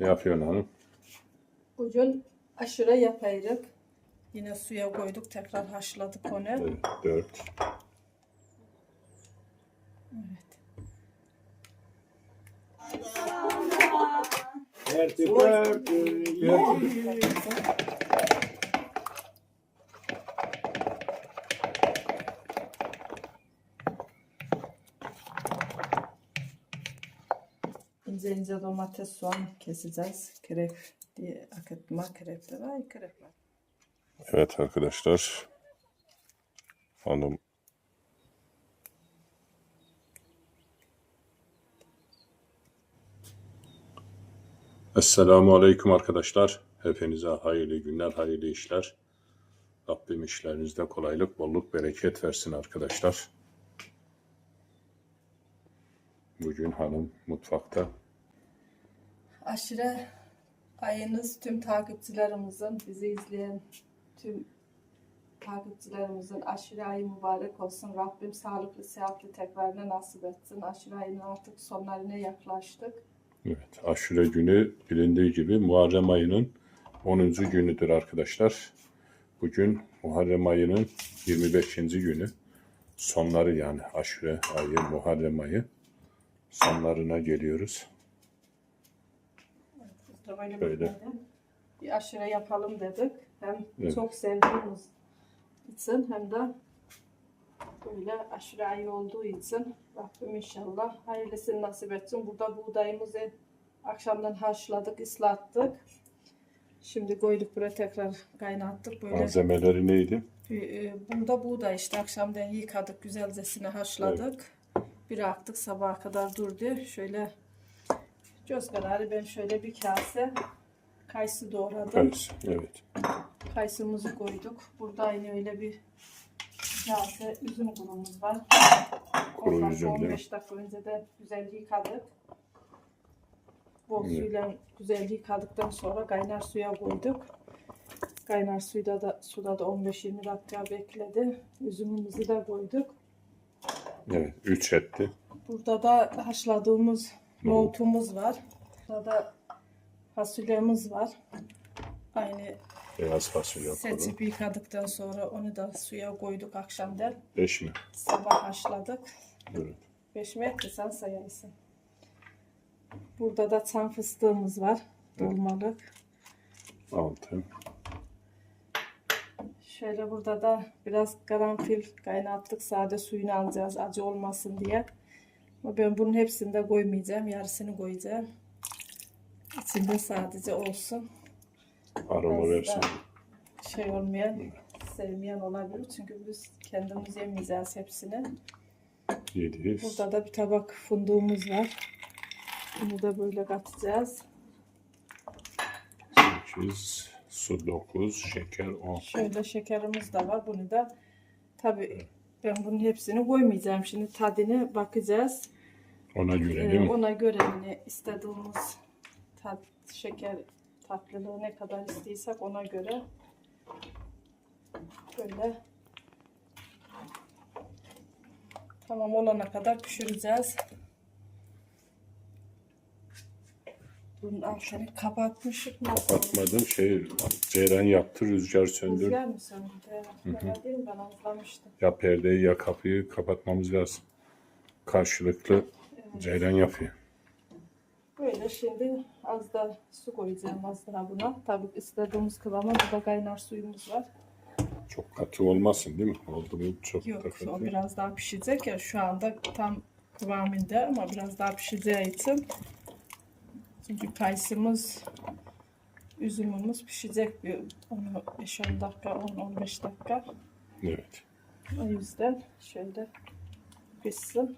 Ne yapıyorsun hanım? Bugün aşure yapaydık. Yine suya koyduk. Tekrar haşladık onu. Evet, dört. Evet. Happy birthday. İnce domates, soğan keseceğiz. Krep diye akıtma krep de var. Krep var. Evet arkadaşlar. Hanım Esselamu Aleyküm arkadaşlar. Hepinize hayırlı günler, hayırlı işler. Rabbim işlerinizde kolaylık, bolluk, bereket versin arkadaşlar. Bugün hanım mutfakta. Aşure ayınız tüm takipçilerimizin, bizi izleyen tüm takipçilerimizin aşure ayı mübarek olsun. Rabbim sağlıklı, sıhhatli tekrarını nasip etsin. Aşure ayının artık sonlarına yaklaştık. Evet, aşure günü bilindiği gibi Muharrem ayının 10. günüdür arkadaşlar. Bugün Muharrem ayının 25. günü. Sonları yani aşure ayı, Muharrem ayı sonlarına geliyoruz. De böyle Böyle. bir, aşure yapalım dedik. Hem Evet. çok sevdiğimiz için hem de böyle aşure ayı olduğu için Rabbim inşallah hayırlısını nasip etsin. Burada buğdayımızı akşamdan haşladık, ıslattık. Koyduk koyduk buraya tekrar kaynattık. Böyle Malzemeleri neydi? e, bunda buğday işte akşamdan yıkadık, güzelcesine haşladık. Bıraktık sabaha kadar durdu. Şöyle göz kararı ben şöyle bir kase kayısı doğradım. Kayısı. Evet. Kayısımızı koyduk. Burada aynı öyle bir kase üzüm kurumuz var. Kuru 10 dakika, üzüm değil mi? 15 dakika önce de güzel yıkadık. Bol Evet. suyla güzel yıkadıktan sonra kaynar suya koyduk. Kaynar suyda da suda da 15-20 dakika bekledi. Üzümümüzü de koyduk. Evet. Üç etti. Burada da haşladığımız. Nohutumuz var. Burada da fasulyemiz var. Aynı Beyaz fasulye kuru. seçip yıkadıktan sonra onu da suya koyduk akşamdan. Beş mi? Sabah haşladık. Evet. Beş metre sen sayarsın. Burada da çam fıstığımız var. Dolmalık. Altı. Şöyle burada da biraz karanfil kaynattık. Sade suyunu alacağız acı olmasın diye. Ama ben bunun hepsini de koymayacağım. Yarısını koyacağım. İçinde sadece olsun. Aroma versin. Şey olmayan, sevmeyen olabilir. Çünkü biz kendimiz yemeyeceğiz hepsini. Yedi. Burada da bir tabak fındığımız var. Bunu da böyle katacağız. Sekiz. Su dokuz. Şeker on. Şöyle şekerimiz de var. Bunu da tabii ben bunun hepsini koymayacağım. Şimdi tadını bakacağız. Ona göre Ee, değil mi? ona göre yine istediğimiz tat, şeker tatlılığı ne kadar istiyorsak ona göre böyle tamam olana kadar pişireceğiz. Bunun altını kapatmışık mı? Kapatmadım. Şey, Ceyran yaptı. Rüzgar söndür. Rüzgar mı söndü? Evet. mi? Ben anlamıştım. Ya perdeyi ya kapıyı kapatmamız lazım. Karşılıklı Ceylan yapıyor. Böyle şimdi az da su koyacağım az daha buna. Tabii istediğimiz kıvama burada kaynar suyumuz var. Çok katı olmasın değil mi? Oldu mu çok Yok da o katı. biraz daha pişecek ya şu anda tam kıvamında ama biraz daha pişeceği için çünkü kayısımız üzümümüz pişecek bir 5-10 dakika 10-15 dakika Evet. o yüzden şöyle pişsin.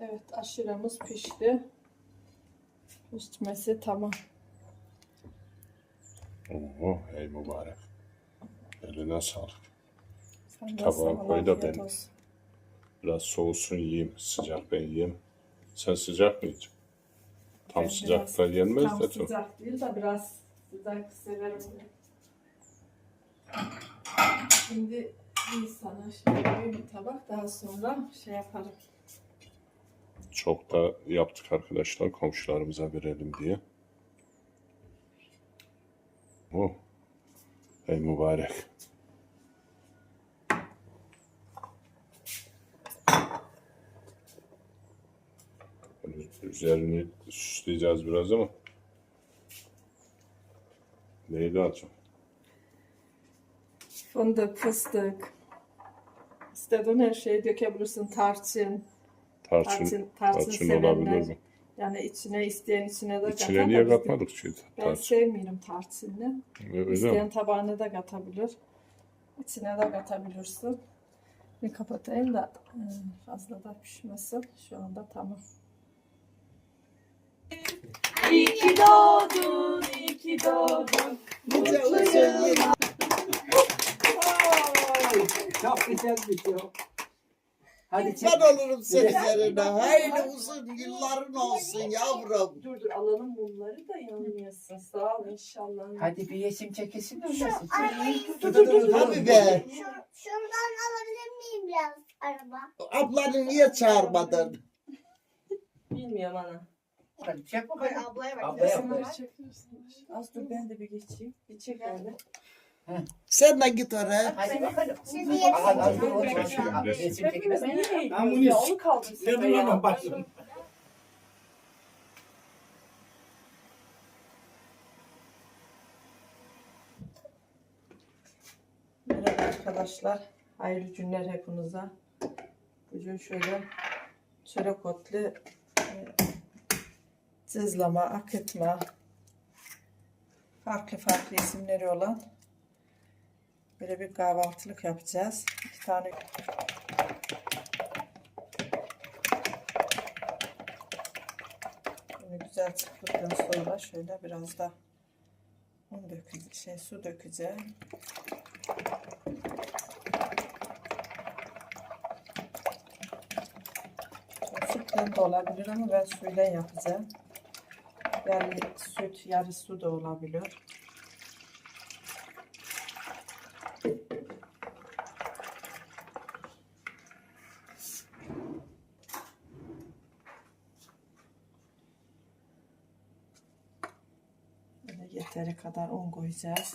Evet aşırımız pişti. Pişmesi tamam. Oo, ey mübarek. Eline sağlık. Sen Tabağa koy da ben- olsun. Biraz soğusun yiyeyim. Sıcak ben yiyeyim. Sen sıcak mı yiyeceksin? Tam Ben sıcakta yenmez Tam de çok. sıcak değil de biraz sıcak severim. Şimdi sana koyayım bir tabak daha sonra şey yaparım. Çok da yaptık arkadaşlar komşularımıza verelim diye. Oh. Ey mübarek. Üzerini süsleyeceğiz biraz ama. Neydi açım? Fındık, fıstık. İstediğin her şeyi dökebilirsin. Tarçın. Tarçın, Tarçın, tarçın, tarçın olabilir mi? Yani içine isteyen içine de İçine katar niye katmadık çünkü Ben tarçın? sevmiyorum tarçınlı. Öyle mi? İsteyen tabağına da katabilir. İçine de katabilirsin. Bir kapatayım da e, fazla da pişmesin. Şu anda tamam. İyi ki doğdun, iyi ki doğdun. Uzun yıllar. Çok güzelmiş ya. Hadi çek. Ben olurum senin yerine. Hayırlı uzun yılların olsun yavrum. Dur dur alalım bunları da yanmayasın. Sağ ol inşallah. Hadi bir resim çekilsin de nasıl? Dur dur dur. Tabii be. Şundan alabilir miyim biraz araba? Ablanı niye çağırmadın? Bilmiyorum ana. Hadi çek bakalım. Ablaya bak. Ablaya bak. Az dur ben de bir geçeyim. Bir çek öyle. Sen de git oraya. Ben bunu kaldır size ya. Merhaba arkadaşlar. Hayırlı günler hepinize. Bugün şöyle çörek otlu e, cızlama, akıtma, farklı farklı isimleri olan böyle bir kahvaltılık yapacağız. İki tane Böyle güzel çıktıktan sonra şöyle biraz da un dökeceğim, şey su dökeceğim. Sütle de olabilir ama ben suyla yapacağım. Yani süt, yarı su da olabilir. Böyle yeteri kadar un koyacağız.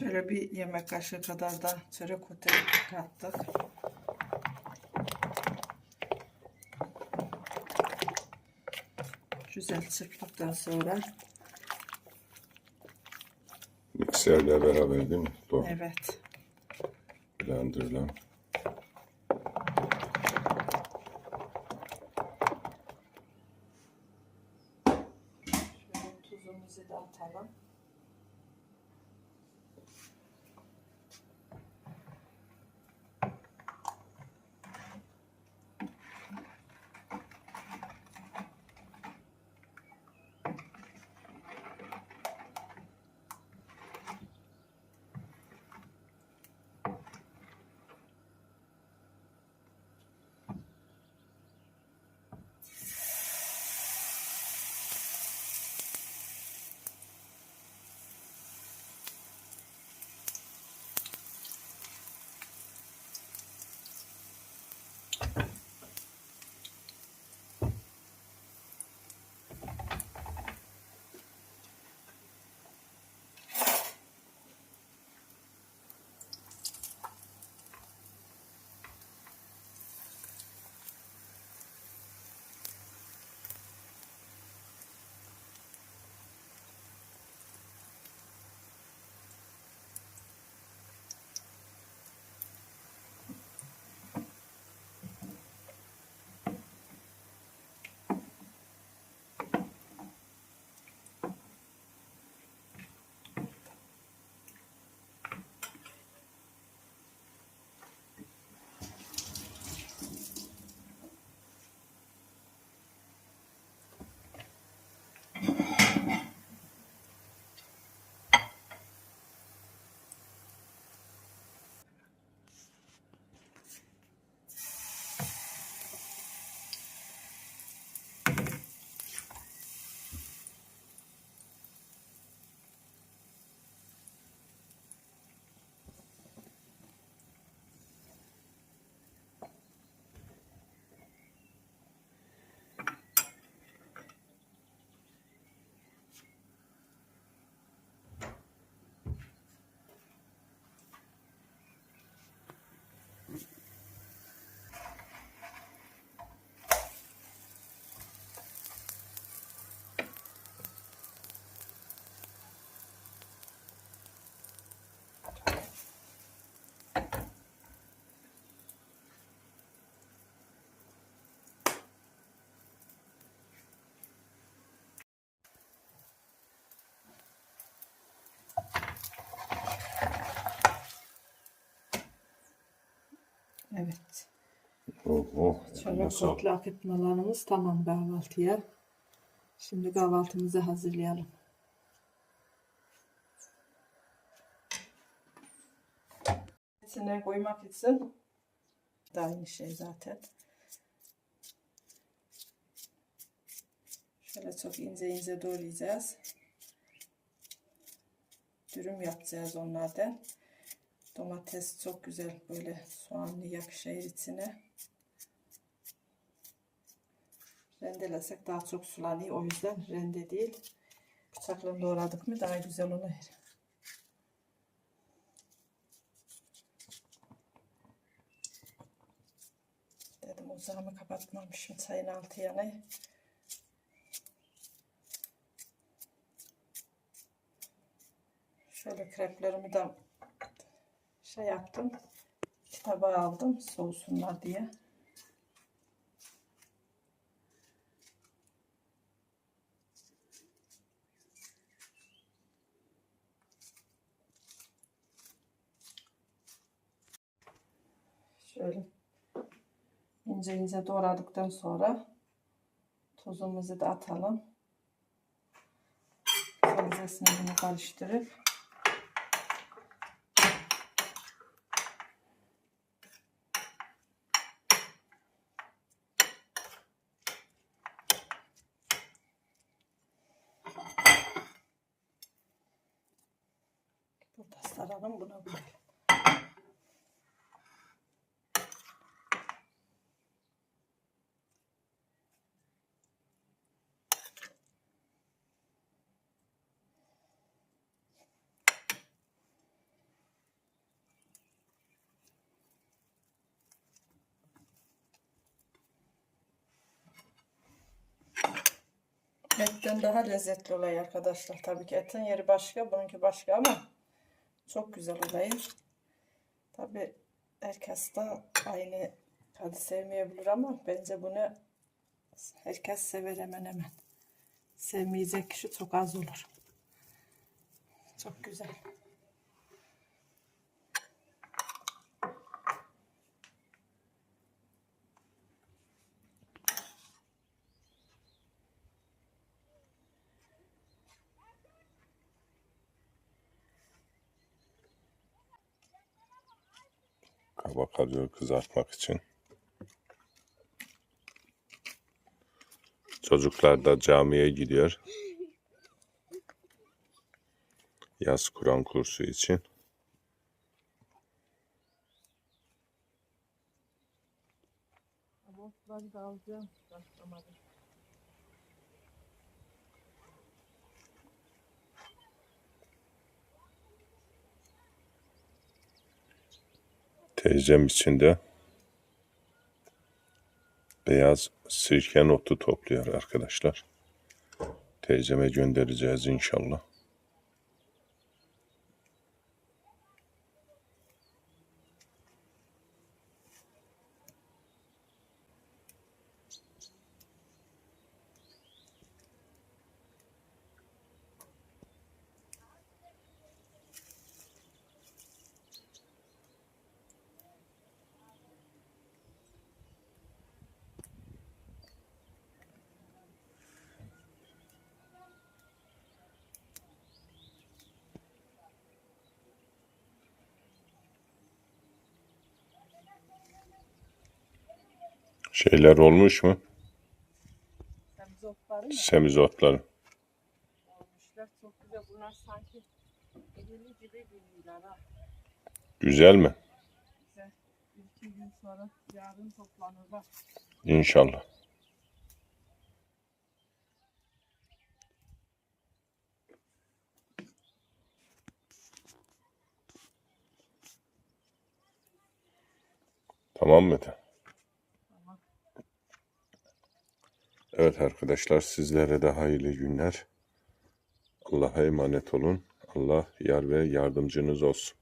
Şöyle bir yemek kaşığı kadar da çörek otu kattık. Güzel çırptıktan sonra Mikserle beraber değil mi? Doğru. evet Blenderla. Oh, oh. Nasıl? komple akıtmalarımız tamam kahvaltıya. Şimdi kahvaltımızı hazırlayalım. İçine koymak için da aynı şey zaten. Şöyle çok ince ince doğrayacağız. Dürüm yapacağız onlardan. Domates çok güzel böyle soğanlı yakışır içine. Rendelesek daha çok sulanıyor. O yüzden rende değil. Bıçakla doğradık mı daha güzel olur. Dedim ocağımı kapatmamışım çayın altı yanı. Şöyle kreplerimi de şey yaptım. İki tabağa aldım soğusunlar diye. Şöyle ince ince doğradıktan sonra tuzumuzu da atalım. Sebzesini bunu karıştırıp burada saralım buna koyalım. Etten daha lezzetli oluyor arkadaşlar. Tabii ki etin yeri başka, bununki başka ama çok güzel oluyor. Tabii herkes de aynı tadı sevmeyebilir ama bence bunu herkes sever hemen hemen. Sevmeyecek kişi çok az olur. Çok güzel. Kabak kızartmak için. Çocuklar da camiye gidiyor. Yaz Kur'an kursu için. Ben de alacağım. Teyzem için de beyaz sirke notu topluyor arkadaşlar. Teyzeme göndereceğiz inşallah. Şeyler olmuş mu? Sebzotları mı Semizotları. olmuşlar? Çok güzel. Bunlar sanki elini gibi bilmiyorlar ha. Güzel mi? Güzel. Bir iki gün sonra yarın toplanırlar. İnşallah. Tamam mı? Evet arkadaşlar sizlere de hayırlı günler. Allah'a emanet olun. Allah yar ve yardımcınız olsun.